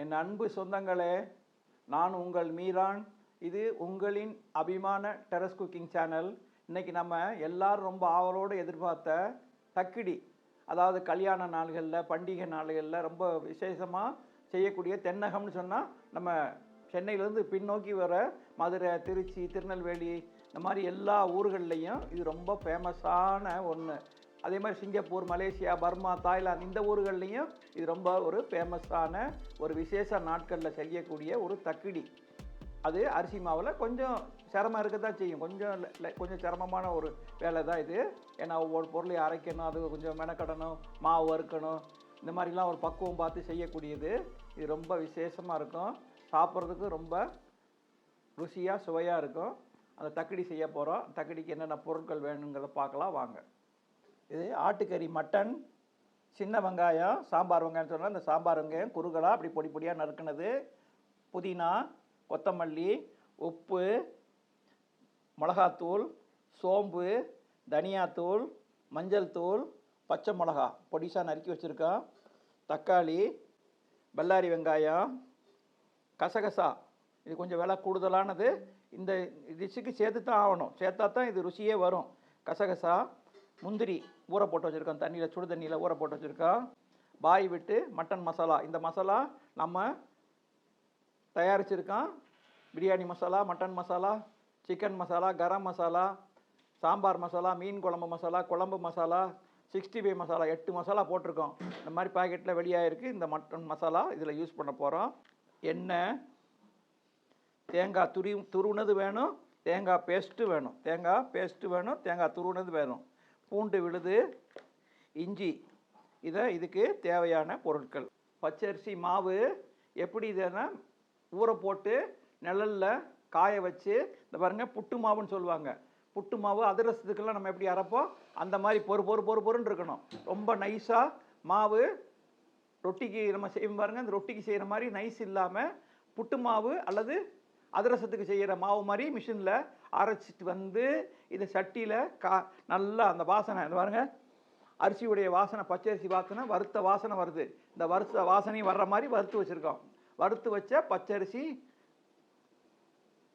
என் அன்பு சொந்தங்களே நான் உங்கள் மீரான். இது உங்களின் அபிமான டெரஸ் குக்கிங் சேனல். இன்றைக்கி நம்ம எல்லாரும் ரொம்ப ஆவலோடு எதிர்பார்த்த தக்கிடி அதாவது கல்யாண நாள்களில் பண்டிகை நாள்களில் ரொம்ப விசேஷமாக செய்யக்கூடிய தென்னகம்னு சொன்னால் நம்ம சென்னையிலேருந்து பின்னோக்கி வர மதுரை திருச்சி திருநெல்வேலி இந்த மாதிரி எல்லா ஊர்கள்லேயும் இது ரொம்ப ஃபேமஸான ஒன்று அதே மாதிரி சிங்கப்பூர் மலேசியா பர்மா தாய்லாந்து இந்த ஊர்கள்லேயும் இது ரொம்ப ஒரு ஃபேமஸான ஒரு விசேஷ நாட்களில் செய்யக்கூடிய ஒரு தக்கிடி. அது அரிசி மாவில் கொஞ்சம் சிரமம் இருக்க தான் செய்யும். கொஞ்சம் கொஞ்சம் சிரமமான ஒரு வேலை தான் இது. ஏன்னா ஒவ்வொரு பொருளையும் அரைக்கணும் அது கொஞ்சம் மெனக்கடணும் மாவு வறுக்கணும் இந்த மாதிரிலாம் ஒரு பக்குவம் பார்த்து செய்யக்கூடியது. இது ரொம்ப விசேஷமாக இருக்கும். சாப்பிட்றதுக்கு ரொம்ப ருசியாக சுவையாக இருக்கும். அந்த தக்கடி செய்ய போகிறோம் தக்கடிக்கு என்னென்ன பொருட்கள் வேணுங்கிறத பார்க்கலாம். வாங்க. இது ஆட்டுக்கறி மட்டன் சின்ன வெங்காயம் சாம்பார் வெங்காயம் சொன்னால் இந்த சாம்பார் வெங்காயம் குறுகலாக அப்படி பொடி பொடியாக நறுக்குனது. புதினா கொத்தமல்லி உப்பு மிளகாத்தூள் சோம்பு தனியாத்தூள் மஞ்சள் தூள் பச்சை மிளகா. பொடிசாக நறுக்கி வச்சுருக்கோம். தக்காளி பல்லாரி வெங்காயம் கசகசா. இது கொஞ்சம் விலை கூடுதலானது. இந்த டிஷ்ஷுக்கு சேர்த்து தான் ஆகணும். சேர்த்தா தான் இது ருசியே வரும். கசகசா முந்திரி ஊற போட்டு வச்சுருக்கோம். தண்ணியில் சுடு தண்ணியில் ஊற போட்டு வச்சுருக்கோம். பாய் விட்டு மட்டன் மசாலா. இந்த மசாலா நம்ம தயாரிச்சிருக்கோம். பிரியாணி மசாலா மட்டன் மசாலா சிக்கன் மசாலா கரம் மசாலா சாம்பார் மசாலா மீன் குழம்பு மசாலா குழம்பு மசாலா சிக்ஸ்டி ஃபைவ் மசாலா எட்டு மசாலா போட்டிருக்கோம். இந்த மாதிரி பாக்கெட்டில் வெளியாகிருக்கு இந்த மட்டன் மசாலா இதில் யூஸ் பண்ண போகிறோம் எண்ணெய் தேங்காய் துரி துருவுனது வேணும். தேங்காய் பேஸ்ட்டு வேணும். தேங்காய் பேஸ்ட்டு வேணும். தேங்காய் துருவுனது வேணும். பூண்டு விழுது இஞ்சி. இதை இதுக்கு தேவையான பொருட்கள். பச்சரிசி மாவு எப்படி இதனா ஊற போட்டு நிழலில் காய வச்சு இந்த பாருங்க புட்டு மாவுன்னு சொல்லுவாங்க. புட்டு மாவு அதிரசத்துக்கெல்லாம் நம்ம எப்படி அரைப்போம்? அந்த மாதிரி பொறு பொறு பொறு பொறுன்னு இருக்கணும். ரொம்ப நைஸாக மாவு ரொட்டிக்கு நம்ம செய்யும் பாருங்கள் அந்த ரொட்டிக்கு செய்கிற மாதிரி நைஸ் இல்லாமல் புட்டு மாவு அல்லது அதிரசத்துக்கு செய்கிற மாவு மாதிரி மிஷினில் அரைச்சிட்டு வந்து இதை சட்டியில் கா நல்லா அந்த வாசனை இந்த பாருங்கள் அரிசியுடைய வாசனை பச்சரிசி வாசனை வறுத்த வாசனை வருது. இந்த வறுத்த வாசனையும் வர்ற மாதிரி வறுத்து வச்சுருக்கோம். வறுத்து வச்ச பச்சரிசி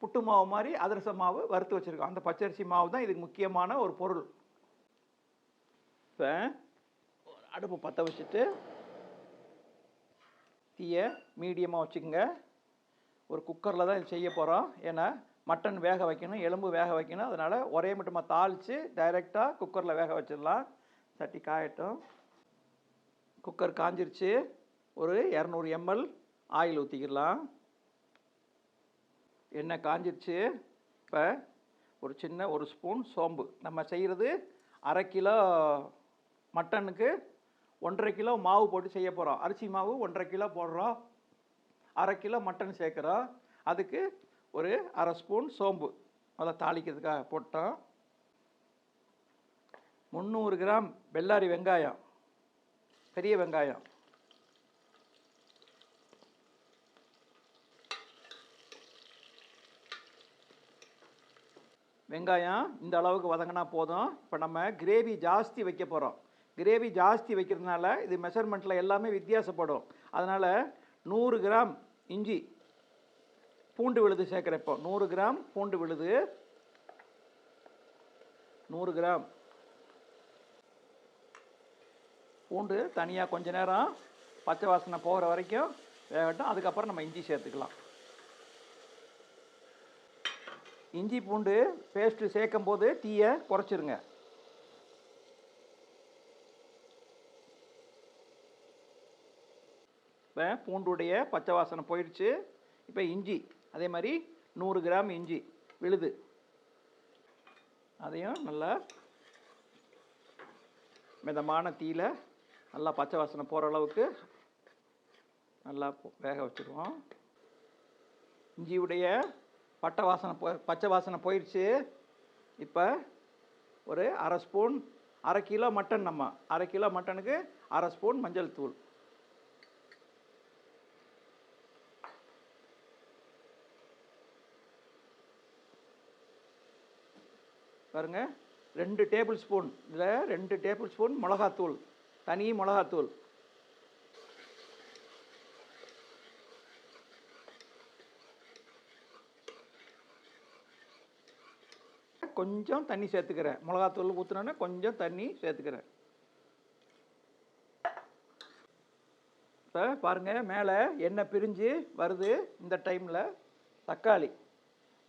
புட்டு மாவு மாதிரி அதிரச மாவு வறுத்து வச்சுருக்கோம். அந்த பச்சரிசி மாவு தான் இதுக்கு முக்கியமான ஒரு பொருள். இப்போ அடுப்பு பற்ற வச்சுட்டு தீயை மீடியமாக வச்சுக்கோங்க. ஒரு குக்கரில் தான் இது செய்ய போகிறோம் ஏன்னா மட்டன் வேக வைக்கணும் எலும்பு வேக வைக்கணும். அதனால் ஒரே மட்டுமா தாளித்து டைரெக்டாக குக்கரில் வேக வச்சிடலாம். சட்டி காயட்டும். குக்கர் காஞ்சிருச்சு. ஒரு இரநூறு எம்எல் ஆயில் ஊற்றிக்கிடலாம் எண்ணெய் காஞ்சிருச்சு. இப்போ ஒரு சின்ன ஒரு ஸ்பூன் சோம்பு. நம்ம செய்கிறது அரை கிலோ மட்டனுக்கு ஒன்றரை கிலோ மாவு போட்டு செய்ய போகிறோம் அரிசி மாவு ஒன்றரை கிலோ போடுறோம். அரை கிலோ மட்டன் சேர்க்குறோம் அதுக்கு ஒரு அரை ஸ்பூன் சோம்பு. அதை தாளிக்கிறதுக்காக போட்டோம் முந்நூறு கிராம் வெள்ளாரி வெங்காயம். பெரிய வெங்காயம். வெங்காயம் இந்த அளவுக்கு வதங்கினா போதும். இப்போ நம்ம கிரேவி ஜாஸ்தி வைக்க போகிறோம் கிரேவி ஜாஸ்தி வைக்கிறதுனால இது மெஷர்மெண்ட்டில் எல்லாமே வித்தியாசப்படும். அதனால் நூறு கிராம் இஞ்சி பூண்டு விழுது சேர்க்குறப்போ இப்போ. நூறு கிராம் பூண்டு விழுது. நூறு கிராம். பூண்டு தனியாக கொஞ்ச நேரம் பச்சை வாசனை போகிற வரைக்கும் வேகட்டும். அதுக்கப்புறம் நம்ம இஞ்சி சேர்த்துக்கலாம். இஞ்சி பூண்டு பேஸ்ட்டு சேர்க்கும் போது தீயை குறைச்சிருங்க. இப்போ பூண்டுடைய பச்சை வாசனை போயிடுச்சு. இப்போ இஞ்சி அதே மாதிரி நூறு கிராம் இஞ்சி விழுது. அதையும் நல்லா மிதமான தீயில் நல்லா பச்சை வாசனை போகிற அளவுக்கு நல்லா வேக வச்சுருவோம். இஞ்சியுடைய பட்டை வாசனை போ பச்சை வாசனை போயிடுச்சு. இப்போ ஒரு அரை ஸ்பூன் அரை கிலோ மட்டன் நம்ம அரை கிலோ மட்டனுக்கு அரை ஸ்பூன் மஞ்சள் தூள். பாருங்கள் ரெண்டு டேபிள் ஸ்பூன் இதில் ரெண்டு டேபிள் ஸ்பூன் மிளகாத்தூள். தனி மிளகாத்தூள். கொஞ்சம் தண்ணி சேர்த்துக்கிறேன். மிளகாத்தூள் ஊற்றுனோன்னே கொஞ்சம் தண்ணி சேர்த்துக்கிறேன். இப்போ பாருங்கள் மேலே எண்ணெய் பிரிஞ்சு வருது இந்த டைமில் தக்காளி.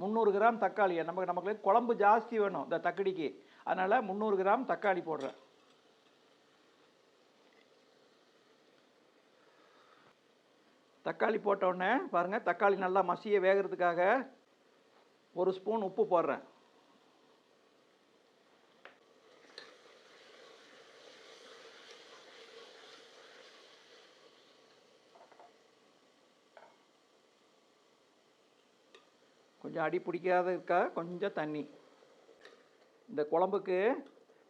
முந்நூறு கிராம் தக்காளி நமக்கு நமக்கு குழம்பு ஜாஸ்தி வேணும் இந்த தக்கடிக்கு. அதனால் முந்நூறு கிராம் தக்காளி போடுறேன். தக்காளி போட்ட உடனே பாருங்கள் தக்காளி நல்லா மசிய வேகிறதுக்காக ஒரு ஸ்பூன் உப்பு போடுறேன். கொஞ்சம் அடி பிடிக்காத இருக்கா கொஞ்சம் தண்ணி. இந்த குழம்புக்கு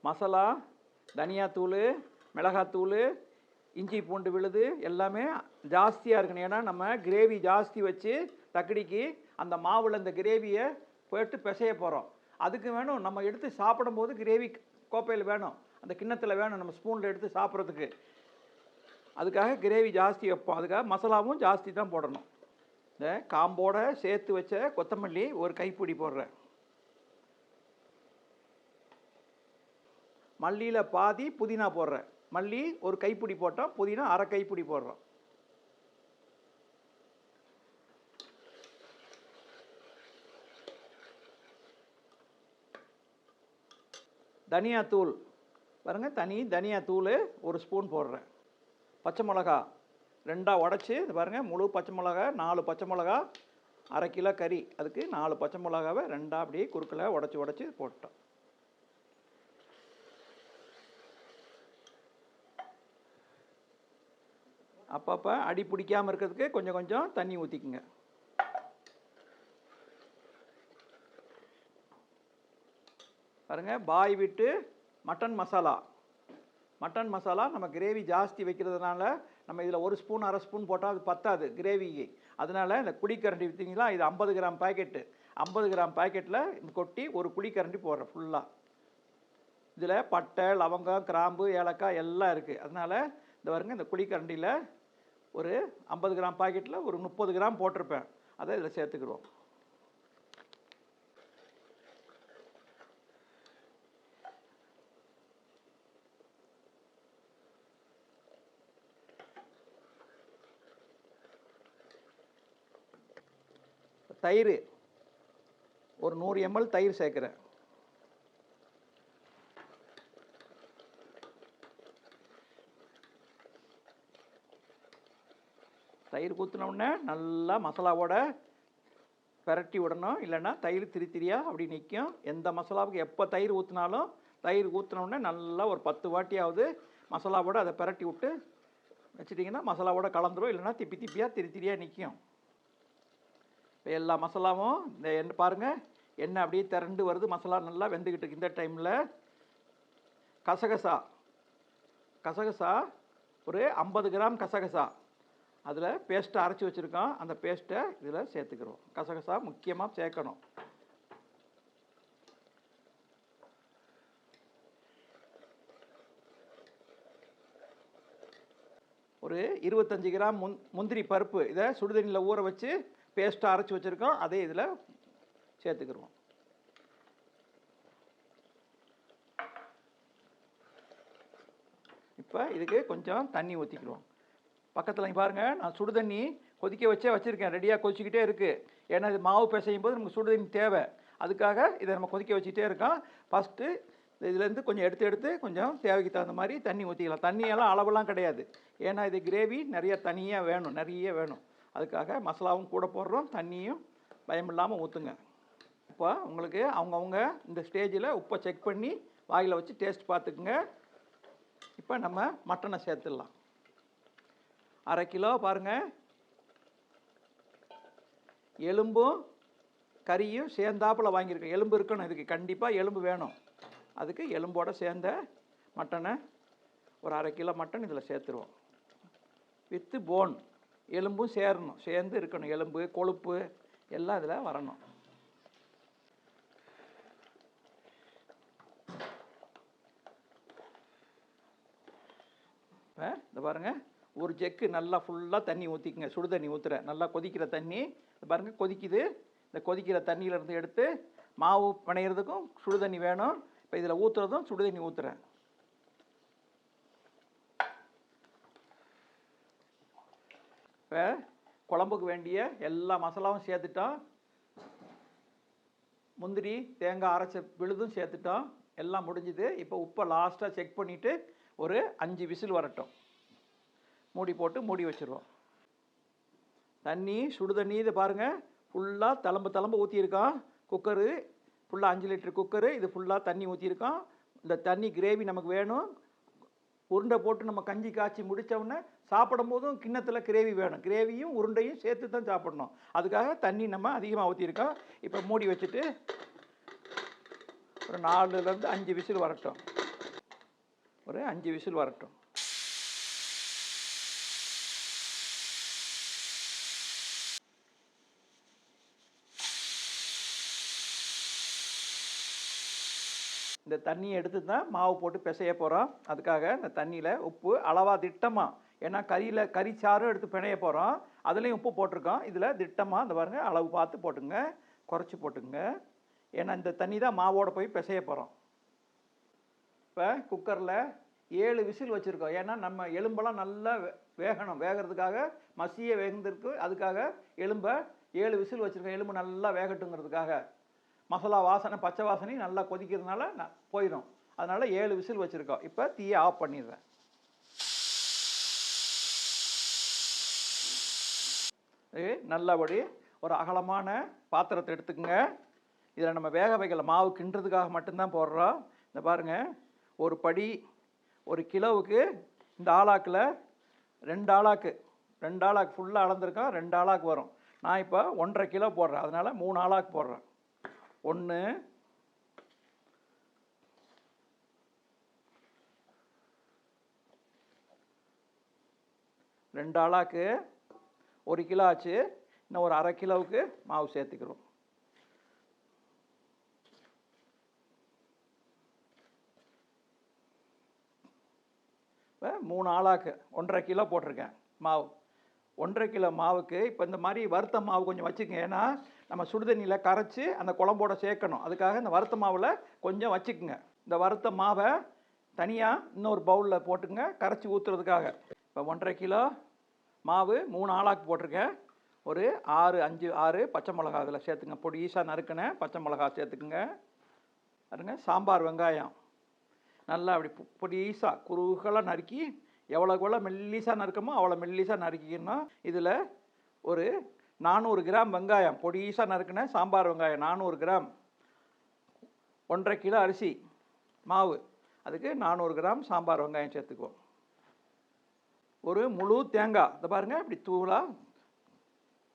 மசாலா தனியாத்தூள் மிளகாத்தூள் இஞ்சி பூண்டு விழுது எல்லாமே ஜாஸ்தியாக இருக்கணும். ஏன்னா நம்ம கிரேவி ஜாஸ்தி வச்சு தக்கடிக்கு அந்த மாவில் இந்த கிரேவியை போட்டு பிசைய போகிறோம் அதுக்கு வேணும். நம்ம எடுத்து சாப்பிடும்போது கிரேவி கோப்பையில் வேணும். அந்த கிண்ணத்தில் வேணும் நம்ம ஸ்பூனில் எடுத்து சாப்பிட்றதுக்கு. அதுக்காக கிரேவி ஜாஸ்தி வைப்போம். அதுக்காக மசாலாவும் ஜாஸ்தி தான் போடணும். இந்த காம்போட சேர்த்து வச்ச கொத்தமல்லி ஒரு கைப்பிடி போடுறேன். மல்லியில் பாதி புதினா போடுறேன். மல்லி ஒரு கைப்பிடி போட்டோம். புதினா அரை கைப்பிடி போடுறோம். தனியாத்தூள். பாருங்க தனி தனியாத்தூள் ஒரு ஸ்பூன் போடுறேன். பச்சை மிளகா. ரெண்டாக உடச்சி இது பாருங்கள் முழு பச்சை மிளகா நாலு பச்சை மிளகா அரை கிலோ கறி. அதுக்கு நாலு பச்சை மிளகாவை ரெண்டாக அப்படியே குறுக்கில் உடச்சி உடச்சி போட்டோம். அப்பப்போ அடி பிடிக்காமல் இருக்கிறதுக்கு கொஞ்சம் கொஞ்சம் தண்ணி ஊற்றிக்குங்க பாருங்க பாய் விட்டு மட்டன் மசாலா. மட்டன் மசாலா நம்ம கிரேவி ஜாஸ்தி வைக்கிறதுனால நம்ம இதில் ஒரு ஸ்பூன் அரை ஸ்பூன் போட்டால் அது பத்தாது கிரேவிக்கு. அதனால இந்த குழிக்கரண்டி விற்றிங்களா இது ஐம்பது கிராம் பாக்கெட்டு. ஐம்பது கிராம் பாக்கெட்டில் கொட்டி ஒரு குழிக்கரண்டி போடுறேன் ஃபுல்லாக இதில் பட்டை லவங்கம் கிராம்பு ஏலக்காய் எல்லாம் இருக்குது அதனால் இந்த பாருங்க இந்த குழிக்கரண்டியில் ஒரு ஐம்பது கிராம் பாக்கெட்டில் ஒரு முப்பது கிராம் போட்டிருப்பேன். அதை இதில் சேர்த்துக்கிடுவோம். தயிர் ஒரு நூறு எம்எல் தயிர் சேர்க்குறேன். தயிர் ஊற்றின உடனே நல்லா மசாலாவோட பெரட்டி விடணும். இல்லைன்னா தயிர் திரி திரியா அப்படி நிற்கும் எந்த மசாலாவுக்கு எப்போ தயிர் ஊற்றினாலும் தயிர் ஊற்றின நல்லா ஒரு பத்து வாட்டியாவது மசாலாவோட அதை பெரட்டி விட்டு வச்சிட்டிங்கன்னா மசாலாவோட கலந்துரும். இல்லைன்னா திப்பி திப்பியாக திரி திரியாக நிற்கும் இப்போ எல்லா மசாலாவும் இந்த எண்ணெய் பாருங்கள் எண்ணெய் அப்படியே திரண்டு வருது. மசாலா நல்லா வெந்துக்கிட்டு இருக்கு இந்த டைமில் கசகசா. கசகசா ஒரு ஐம்பது கிராம் கசகசா. அதில் பேஸ்ட்டை அரைச்சி வச்சுருக்கோம். அந்த பேஸ்ட்டை இதில் சேர்த்துக்கிறோம். கசகசா முக்கியமாக சேர்க்கணும். ஒரு இருபத்தஞ்சி கிராம் முந் முந்திரி பருப்பு. இதை சுடுதண்ணியில் ஊற வச்சு பேஸ்ட்டாக அரைச்சி வச்சுருக்கோம். அதே இதில் சேர்த்துக்கிடுவோம் இப்போ இதுக்கு கொஞ்சம் தண்ணி ஊற்றிக்கிடுவோம் பக்கத்தில் இங்கே பாருங்கள் நான் சுடு தண்ணி கொதிக்க வச்சே வச்சுருக்கேன். ரெடியாக கொதிச்சிக்கிட்டே இருக்குது ஏன்னா இது மாவு பிசையும் போது நமக்கு சுடு தண்ணி தேவை. அதுக்காக இதை நம்ம கொதிக்க வச்சுக்கிட்டே இருக்கோம். ஃபஸ்ட்டு இதுலேருந்து கொஞ்சம் எடுத்து எடுத்து கொஞ்சம் தேவைக்கு தகுந்த மாதிரி தண்ணி ஊற்றிக்கலாம் தண்ணியெல்லாம் அளவெல்லாம் கிடையாது. ஏன்னா இது கிரேவி நிறைய தனியாக வேணும். நிறைய வேணும். அதுக்காக மசாலாவும் கூட போடுறோம் தண்ணியும் பயம் இல்லாமல் ஊற்றுங்க இப்போ உங்களுக்கு அவங்கவுங்க இந்த ஸ்டேஜில் உப்பை செக் பண்ணி வாயில் வச்சு டேஸ்ட் பார்த்துக்குங்க. இப்போ நம்ம மட்டனை சேர்த்துடலாம். அரை கிலோ பாருங்கள் எலும்பும் கறியும் சேர்ந்தாப்பில் வாங்கியிருக்கேன். எலும்பு இருக்கணும் இதுக்கு. கண்டிப்பாக எலும்பு வேணும். அதுக்கு எலும்போட சேர்ந்த மட்டனை ஒரு அரை கிலோ மட்டன் இதில் சேர்த்துருவோம். வித்து போன் எலும்பும் சேரணும். சேர்ந்து இருக்கணும். எலும்பு கொழுப்பு எல்லாம் இதில் வரணும். இப்போ இந்த பாருங்கள் ஒரு ஜெக்கு நல்லா ஃபுல்லாக தண்ணி ஊற்றிக்குங்க சுடு தண்ணி ஊற்றுறேன் நல்லா கொதிக்கிற தண்ணி. இந்த பாருங்கள் கொதிக்குது. இந்த கொதிக்கிற தண்ணியிலேருந்து எடுத்து மாவு பிணையிறதுக்கும் சுடு தண்ணி வேணும். இப்போ இதில் ஊற்றுறதும் சுடு தண்ணி ஊற்றுறேன் குழம்புக்கு வேண்டிய எல்லா மசாலாவும் சேர்த்துட்டோம். முந்திரி தேங்காய் அரைச்ச விழுதும் சேர்த்துட்டோம். எல்லாம் முடிஞ்சுது. இப்போ உப்பை லாஸ்ட்டாக செக் பண்ணிவிட்டு ஒரு அஞ்சு விசில் வரட்டும். மூடி போட்டு மூடி வச்சுருவோம். தண்ணி சுடு தண்ணி இதை பாருங்கள் ஃபுல்லாக தளம்பு தளம்பு ஊற்றியிருக்கான் குக்கரு ஃபுல்லாக அஞ்சு லிட்டர் குக்கரு இது ஃபுல்லாக தண்ணி ஊற்றிருக்கோம் இந்த தண்ணி கிரேவி நமக்கு வேணும். உருண்டை போட்டு நம்ம கஞ்சி காய்ச்சி முடிச்ச சாப்பிடும் போதும் கிண்ணத்தில் கிரேவி வேணும். கிரேவியும் உருண்டையும் சேர்த்து தான் சாப்பிடணும். அதுக்காக தண்ணி நம்ம அதிகமாக ஊற்றிருக்கோம் இப்போ மூடி வச்சுட்டு ஒரு நாலுலேருந்து அஞ்சு விசில் வரட்டும். ஒரு அஞ்சு விசில் வரட்டும். இந்த தண்ணியை எடுத்து தான் மாவு போட்டு பிசைய போகிறோம் அதுக்காக இந்த தண்ணியில் உப்பு அளவாக திட்டமாக ஏன்னா கறியில் கறிச்சாரும் எடுத்து பிணைய போகிறோம் அதுலேயும் உப்பு போட்டிருக்கோம். இதில் திட்டமாக இந்த பாருங்கள் அளவு பார்த்து போட்டுங்க குறைச்சி போட்டுங்க ஏன்னா இந்த தண்ணி தான் மாவோட போய் பிசைய போகிறோம் இப்போ குக்கரில் ஏழு விசில் வச்சுருக்கோம். ஏன்னா நம்ம எலும்பெல்லாம் நல்லா வேகணும். வேகிறதுக்காக மசிய வேகந்திருக்கு. அதுக்காக எலும்பை ஏழு விசில் வச்சுருக்கோம். எலும்பு நல்லா வேகட்டுங்கிறதுக்காக. மசாலா வாசனை பச்சை வாசனையும் நல்லா கொதிக்கிறதுனால நான் போயிடும் அதனால் ஏழு விசில் வச்சுருக்கோம். இப்போ தீயை ஆஃப் பண்ணிடுறேன். இது நல்லபடி ஒரு அகலமான பாத்திரத்தை எடுத்துக்கங்க. இதில் நம்ம வேக வைக்கல மாவு கிண்டுறதுக்காக மட்டும்தான் போடுறோம். இந்த பாருங்கள் ஒரு படி ஒரு கிலோவுக்கு இந்த ஆளாக்கில் ரெண்டு ஆளாக்கு ரெண்டு ஆளாக்கு ஃபுல்லாக அளந்துருக்கோம் ரெண்டு ஆளாக்கு வரும். நான் இப்போ ஒன்றரை கிலோ போடுறேன். அதனால் மூணு ஆளாக்கு போடுறேன். ஒன்று ரெண்டு ஆளாக்கு ஒரு கிலோ ஆச்சு. இன்னும் ஒரு அரை கிலோவுக்கு மாவு சேர்த்துக்கிறோம். இப்போ மூணு ஆளாக்கு ஒன்றரை கிலோ போட்டிருக்கேன் மாவு. ஒன்றரை கிலோ மாவுக்கு இப்போ இந்த மாதிரி வறுத்த மாவு கொஞ்சம் வச்சுக்கங்க. ஏன்னா நம்ம சுடுதண்ணியில் கரைச்சி அந்த குழம்போட சேர்க்கணும். அதுக்காக இந்த வறுத்த மாவில் கொஞ்சம் வச்சுக்குங்க. இந்த வறுத்த மாவை தனியாக இன்னொரு பவுலில் போட்டுங்க கரைச்சி ஊற்றுறதுக்காக இப்போ ஒன்றரை கிலோ மாவு மூணு ஆளாக்கு போட்டிருக்கேன். ஒரு ஆறு அஞ்சு ஆறு பச்சை மிளகா அதில் சேர்த்துங்க. பொடி ஈஸாக நறுக்கினேன் பச்சை மிளகா சேர்த்துக்குங்க. பாருங்க சாம்பார் வெங்காயம். நல்லா அப்படி பொடி ஈஸாக குறுகலாக நறுக்கி எவ்வளோக்கு எவ்வளோ மெல்லிசாக நறுக்கமோ அவ்வளோ மெல்லிசாக நறுக்கிக்கணும். இதில் ஒரு நானூறு கிராம் வெங்காயம் பொடிசாக நறுக்கின சாம்பார் வெங்காயம் நானூறு கிராம். ஒன்றரை கிலோ அரிசி மாவு. அதுக்கு நானூறு கிராம் சாம்பார் வெங்காயம் சேர்த்துக்குவோம். ஒரு முழு தேங்காய். இதை பாருங்கள் இப்படி தூளாக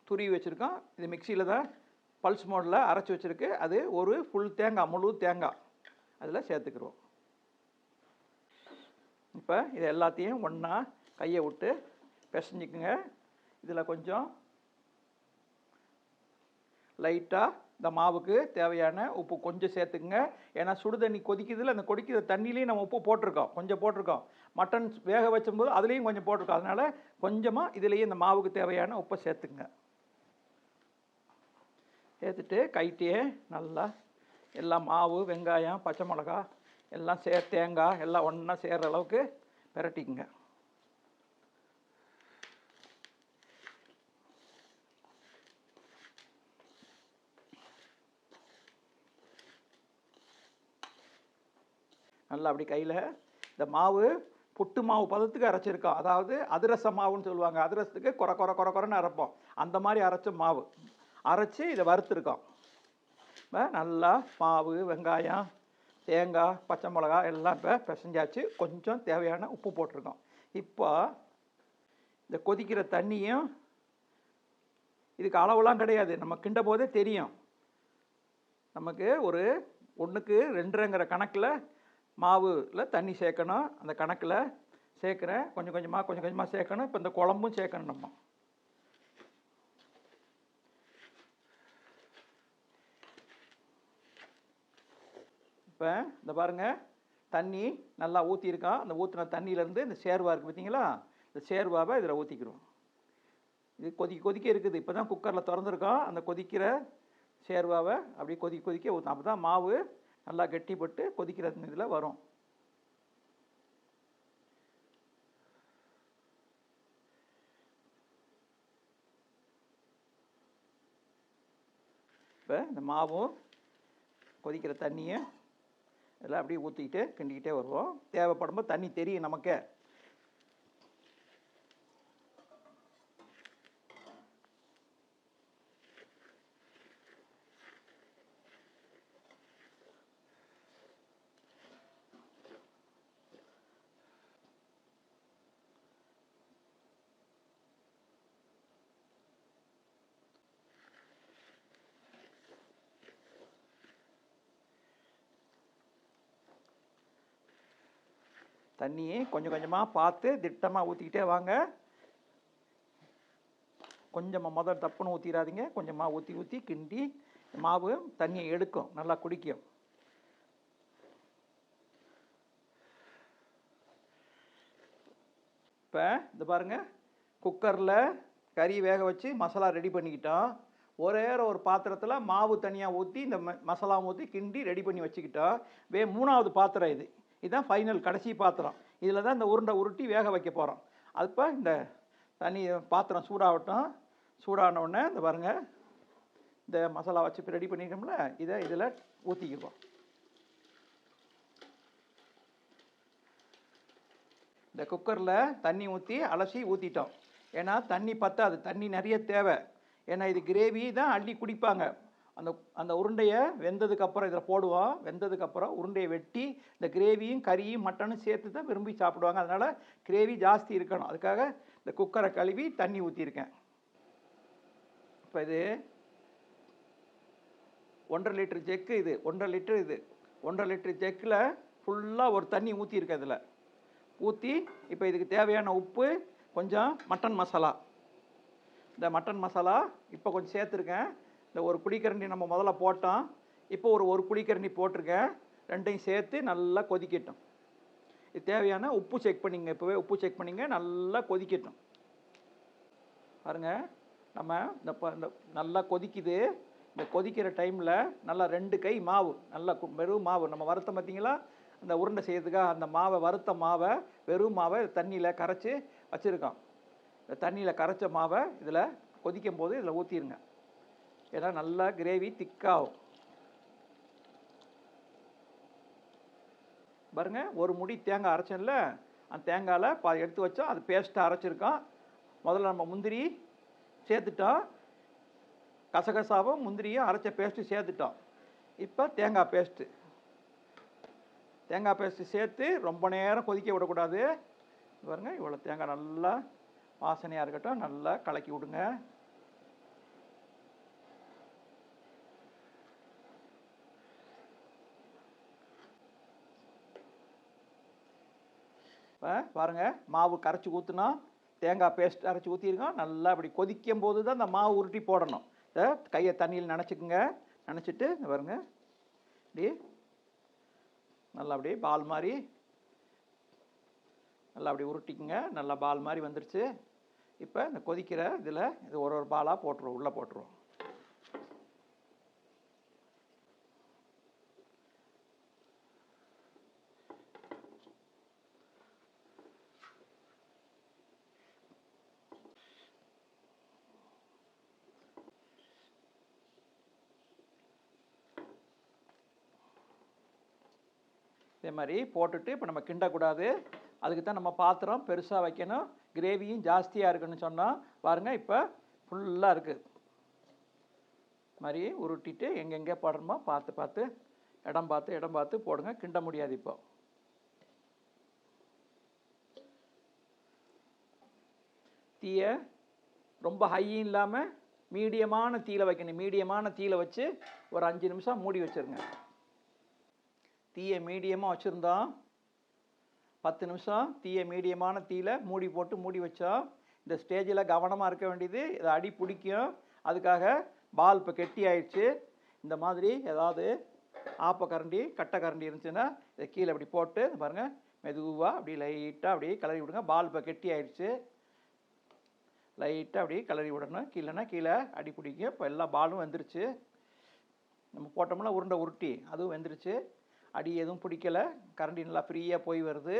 துருவி வச்சுருக்கோம். இது மிக்சியில் தான் பல்ஸ் மோடில் அரைச்சி வச்சுருக்கு. அது ஒரு ஃபுல் தேங்காய் முழு தேங்காய். அதில் சேர்த்துக்கிறோம் இப்போ இது எல்லாத்தையும் ஒன்றா கையை விட்டு பிசைஞ்சிக்குங்க. இதில் கொஞ்சம் லைட்டாக இந்த மாவுக்கு தேவையான உப்பு கொஞ்சம் சேர்த்துக்குங்க. ஏன்னா சுடு தண்ணி அந்த கொதிக்கிற தண்ணியிலையும் நம்ம உப்பு போட்டிருக்கோம். கொஞ்சம் போட்டிருக்கோம். மட்டன் வேக வச்சும்போது அதுலேயும் கொஞ்சம் போட்டிருக்கோம். அதனால் கொஞ்சமாக இதுலேயும் இந்த மாவுக்கு தேவையான உப்பை சேர்த்துக்குங்க. சேர்த்துட்டு கைட்டியே நல்லா எல்லாம் மாவு வெங்காயம் பச்சை மிளகா எல்லாம் சே தேங்காய் எல்லாம் ஒன்றா சேர்கிற அளவுக்கு பிரட்டிக்குங்க. நல்லா அப்படி கையில் இந்த மாவு புட்டு மாவு பதத்துக்கு அரைச்சிருக்கோம் அதாவது அதிரச மாவுன்னு சொல்லுவாங்க. அதிரசத்துக்கு குறை குறை குறை குறைன்னு அரைப்போம். அந்த மாதிரி அரைச்ச மாவு. அரைச்சி இதை வறுத்துருக்கோம். இப்போ நல்லா மாவு வெங்காயம் தேங்காய் பச்சை மிளகா எல்லாம் இப்போ பிசைஞ்சாச்சு. கொஞ்சம் தேவையான உப்பு போட்டிருக்கோம். இப்போ இந்த கொதிக்கிற தண்ணியும் இதுக்கு அளவுலாம் கிடையாது. நம்ம கிண்ட போதே தெரியும். நமக்கு ஒரு ஒன்றுக்கு ரெண்டுங்கிற கணக்கில் மாவில் தண்ணி சேர்க்கணும். அந்த கணக்கில் சேர்க்குறேன். கொஞ்சம் கொஞ்சமாக கொஞ்சம் கொஞ்சமாக சேர்க்கணும். இப்போ இந்த குழம்பும் சேர்க்கணும் நம்ம. இப்போ இந்த பாருங்க தண்ணி நல்லா ஊற்றிருக்கோம் அந்த ஊற்றின தண்ணியிலேருந்து இந்த சேர்வா இருக்குது பார்த்தீங்களா இந்த சேர்வாவை இதில் ஊற்றிக்கிறோம் இது கொதிக்க கொதிக்க இருக்குது. இப்போ தான் குக்கரில் திறந்துருக்கோம் அந்த கொதிக்கிற சேர்வாவை அப்படியே கொதிக்க கொதிக்க ஊற்றும் அப்போ தான் மாவு நல்லா கெட்டிப்பட்டு கொதிக்கிற இதில் வரும். இப்போ இந்த மாவும் கொதிக்கிற தண்ணியை இதெல்லாம் அப்படியே ஊற்றிக்கிட்டு கிண்டிக்கிட்டே வருவோம். தேவைப்படும்போது தண்ணி தெரியும் நமக்கே. தண்ணியை கொஞ்சம் கொஞ்சமாக பார்த்து திட்டமாக ஊற்றிக்கிட்டே வாங்க. கொஞ்சமாக முதல் தப்புன்னு ஊற்றிடாதீங்க கொஞ்சமாக ஊற்றி ஊற்றி கிண்டி மாவு தண்ணியை எடுக்கும். நல்லா குடிக்கும். இப்போ இந்த பாருங்க குக்கரில் கறி வேக வச்சு மசாலா ரெடி பண்ணிக்கிட்டோம். ஒரே ஒரு பாத்திரத்தில் மாவு தனியாக ஊற்றி இந்த ம மசாலா ஊற்றி கிண்டி ரெடி பண்ணி வச்சுக்கிட்டோம். வே மூணாவது பாத்திரம் இது. இதுதான் ஃபைனல் கடைசி பாத்திரம். இதில் தான் இந்த உருண்டை உருட்டி வேக வைக்க போகிறோம் அப்போ இந்த தண்ணி பாத்திரம் சூடாகட்டும். சூடான உடனே இந்த பாருங்கள் இந்த மசாலா வச்சு இப்போ ரெடி பண்ணிட்டோம்ல இதை இதில் ஊற்றிக்குவோம் இந்த குக்கரில் தண்ணி ஊற்றி அலசி ஊற்றிட்டோம் ஏன்னா தண்ணி பத்தாது தண்ணி நிறைய தேவை. ஏன்னா இது கிரேவி தான் அள்ளி குடிப்பாங்க. அந்த அந்த உருண்டையை வெந்ததுக்கப்புறம் இதில் போடுவோம் வெந்ததுக்கப்புறம் உருண்டையை வெட்டி இந்த கிரேவியும் கறியும் மட்டனும் சேர்த்து தான் விரும்பி சாப்பிடுவாங்க. அதனால் கிரேவி ஜாஸ்தி இருக்கணும். அதுக்காக இந்த குக்கரை கழுவி தண்ணி ஊற்றிருக்கேன் இப்போ இது ஒன்றரை லிட்டர் ஜெக்கு இது ஒன்றரை லிட்டர் இது. ஒன்றரை லிட்டர் ஜெக்கில் ஃபுல்லாக ஒரு தண்ணி ஊற்றிருக்கு அதில் ஊற்றி இப்போ இதுக்கு தேவையான உப்பு கொஞ்சம் மட்டன் மசாலா இந்த மட்டன் மசாலா இப்போ கொஞ்சம் சேர்த்துருக்கேன். இந்த ஒரு குழிக்கரண்டி நம்ம முதல்ல போட்டோம். இப்போ ஒரு ஒரு குழிக்கரண்டி போட்டிருக்கேன். ரெண்டையும் சேர்த்து நல்லா கொதிக்கட்டும். இது தேவையான உப்பு செக் பண்ணிங்க. இப்போவே உப்பு செக் பண்ணிங்க. நல்லா கொதிக்கட்டும். பாருங்க. நம்ம இந்த இந்த நல்லா கொதிக்குது. இந்த கொதிக்கிற டைமில் நல்லா ரெண்டு கை மாவு நல்லா வெறும் மாவு. நம்ம வறுத்த பார்த்தீங்களா அந்த உருண்டை செய்யறதுக்காக அந்த மாவை வறுத்த மாவை வெறும் மாவை தண்ணியில் கரைச்சி வச்சுருக்கோம். இந்த தண்ணியில் கரைச்ச மாவை இதில் கொதிக்கும் போது இதில் ஊற்றிடுங்க ஏன்னா நல்லா கிரேவி திக்காகும் பாருங்கள் ஒரு முடி தேங்காய் அரைச்சோம்ல அந்த தேங்காயில் பா எடுத்து வச்சோம் அது பேஸ்ட்டாக அரைச்சிருக்கோம் முதல்ல நம்ம முந்திரி சேர்த்துட்டோம். கசகசாவும் முந்திரியும் அரைச்ச பேஸ்ட்டு சேர்த்துட்டோம். இப்போ தேங்காய் பேஸ்ட்டு தேங்காய் பேஸ்ட்டு சேர்த்து ரொம்ப நேரம் கொதிக்க விடக்கூடாது. பாருங்கள் பாருங்க இவ்வளோ தேங்காய் நல்லா வாசனையாக இருக்கட்டும் நல்லா கலக்கி விடுங்க. இப்போ பாருங்க மாவு கரைச்சி ஊற்றுனா தேங்காய் பேஸ்ட் அரைச்சி ஊற்றிருக்கோம் நல்லா அப்படி கொதிக்கும் போது தான் அந்த மாவு உருட்டி போடணும். இதை கையை தண்ணியில் நினச்சிக்கோங்க. நினச்சிட்டு பாருங்க. இப்படி நல்லா அப்படியே பால் மாதிரி நல்லா அப்படி உருட்டிக்குங்க. நல்லா பால் மாதிரி வந்துருச்சு. இப்போ இந்த கொதிக்கிற இதில் இது ஒரு ஒரு பாலாக போட்டுருவோம் உள்ளே போட்டுருவோம். இதே மாதிரி போட்டுட்டு இப்போ நம்ம கிண்டக்கூடாது. அதுக்கு தான் நம்ம பாத்திரம் பெருசாக வைக்கணும். கிரேவியும் ஜாஸ்தியாக இருக்குன்னு சொன்னால் பாருங்கள் இப்போ ஃபுல்லாக இருக்குது மாதிரி உருட்டிட்டு எங்கெங்கே போடணுமோ பார்த்து பார்த்து இடம் பார்த்து இடம் பார்த்து போடுங்க. கிண்ட முடியாது இப்போ. தீயை ரொம்ப ஹையும் இல்லாமல் மீடியமான தீயில் வைக்கணும். மீடியமான தீயில் வச்சு ஒரு அஞ்சு நிமிஷம் மூடி வச்சிருங்க. தீயை மீடியமாக வச்சுருந்தோம் பத்து நிமிஷம் தீயை மீடியமான தீயில மூடி போட்டு மூடி வச்சோம் இந்த ஸ்டேஜில் கவனமாக இருக்க வேண்டியது இதை அடி பிடிக்கும். அதுக்காக பால் இப்போ கெட்டி ஆயிடுச்சு. இந்த மாதிரி ஏதாவது ஆப்ப கரண்டி கட்டை கரண்டி இருந்துச்சுன்னா இதை கீழே அப்படி போட்டு பாருங்கள் மெதுவாக அப்படி லைட்டாக அப்படியே கிளறி விடுங்க. பால் இப்போ கெட்டி ஆயிடுச்சு. லைட்டாக அப்படியே கிளறி விடணும். கீழேனா கீழே அடி பிடிக்கும். இப்போ எல்லா பாலும் வந்துருச்சு. நம்ம போட்டோம்னா உருண்டை உருட்டி அதுவும் வெந்துருச்சு. அடி எதுவும் பிடிக்கல. கரண்டி நல்லா ஃப்ரீயாக போய் வருது.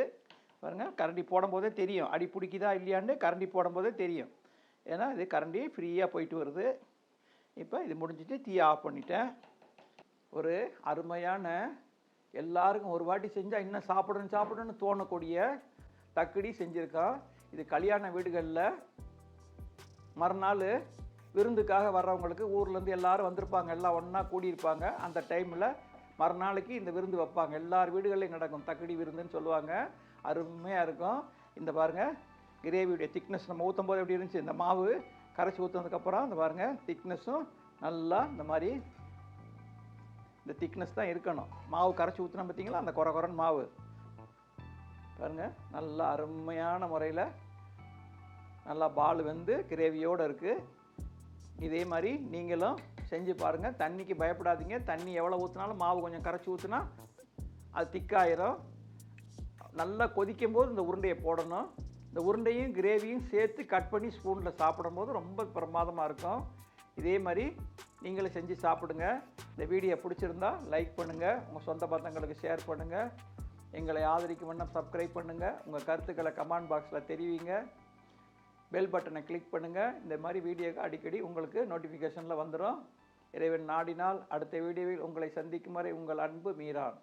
பாருங்க கரண்டி போடும்போதே தெரியும். அடி பிடிக்குதா இல்லையான்னு கரண்டி போடும்போதே தெரியும். ஏன்னா இது கரண்டி ஃப்ரீயாக போயிட்டு வருது. இப்போ இது முடிஞ்சிட்டு தீ ஆஃப் பண்ணிட்டேன். ஒரு அருமையான எல்லாருக்கும் ஒரு வாட்டி செஞ்சால் இன்னும் சாப்பிடணும் சாப்பிடணும்னு தோணக்கூடிய தக்கடி செஞ்சுருக்கோம் இது கல்யாண வீடுகளில் மறுநாள் விருந்துக்காக வர்றவங்களுக்கு ஊர்லேருந்து எல்லாரும் வந்திருப்பாங்க. எல்லாம் ஒன்றா கூடியிருப்பாங்க. அந்த டைமில் மறுநாளைக்கு இந்த விருந்து வைப்பாங்க. எல்லார் வீடுகள்லையும் நடக்கும். தக்கடி விருந்துன்னு சொல்லுவாங்க. அருமையாக இருக்கும். இந்த பாருங்கள் கிரேவியுடைய திக்னஸ் நம்ம ஊற்றும் போது எப்படி இருந்துச்சு? இந்த மாவு கரைச்சி ஊற்றுனதுக்கப்புறம் இந்த பாருங்கள் திக்னஸும் நல்லா இந்த மாதிரி இந்த திக்னஸ் தான் இருக்கணும். மாவு கரைச்சி ஊற்றினா பார்த்தீங்களா? அந்த குறை குறன் மாவு. பாருங்கள் நல்லா அருமையான முறையில் நல்லா பால் வெந்து கிரேவியோடு இருக்குது இதே மாதிரி நீங்களும் செஞ்சு பாருங்கள் தண்ணிக்கு பயப்படாதீங்க. தண்ணி எவ்வளோ ஊற்றினாலும் மாவு கொஞ்சம் கரைச்சி ஊற்றினா அது திக்காயிரும். நல்லா கொதிக்கும் போது இந்த உருண்டையை போடணும். இந்த உருண்டையும் கிரேவியும் சேர்த்து கட் பண்ணி ஸ்பூனில் சாப்பிடும்போது ரொம்ப பிரமாதமாக இருக்கும். இதே மாதிரி நீங்களும் செஞ்சு சாப்பிடுங்க. இந்த வீடியோ பிடிச்சிருந்தா லைக் பண்ணுங்கள் உங்கள் சொந்த பந்தங்களுக்கு ஷேர் பண்ணுங்கள் எங்களை ஆதரிக்கும் வண்ணம் சப்ஸ்கிரைப் பண்ணுங்கள் உங்கள் கருத்துக்களை கமெண்ட் பாக்ஸில் தெரிவிங்க. பெல் பட்டனை கிளிக் பண்ணுங்கள் இந்த மாதிரி வீடியோக்கு அடிக்கடி உங்களுக்கு நோட்டிஃபிகேஷனில் வந்துடும் இறைவன் நாடினால் அடுத்த வீடியோவில் உங்களை சந்திக்கும் வரை உங்கள் அன்பு மீறான்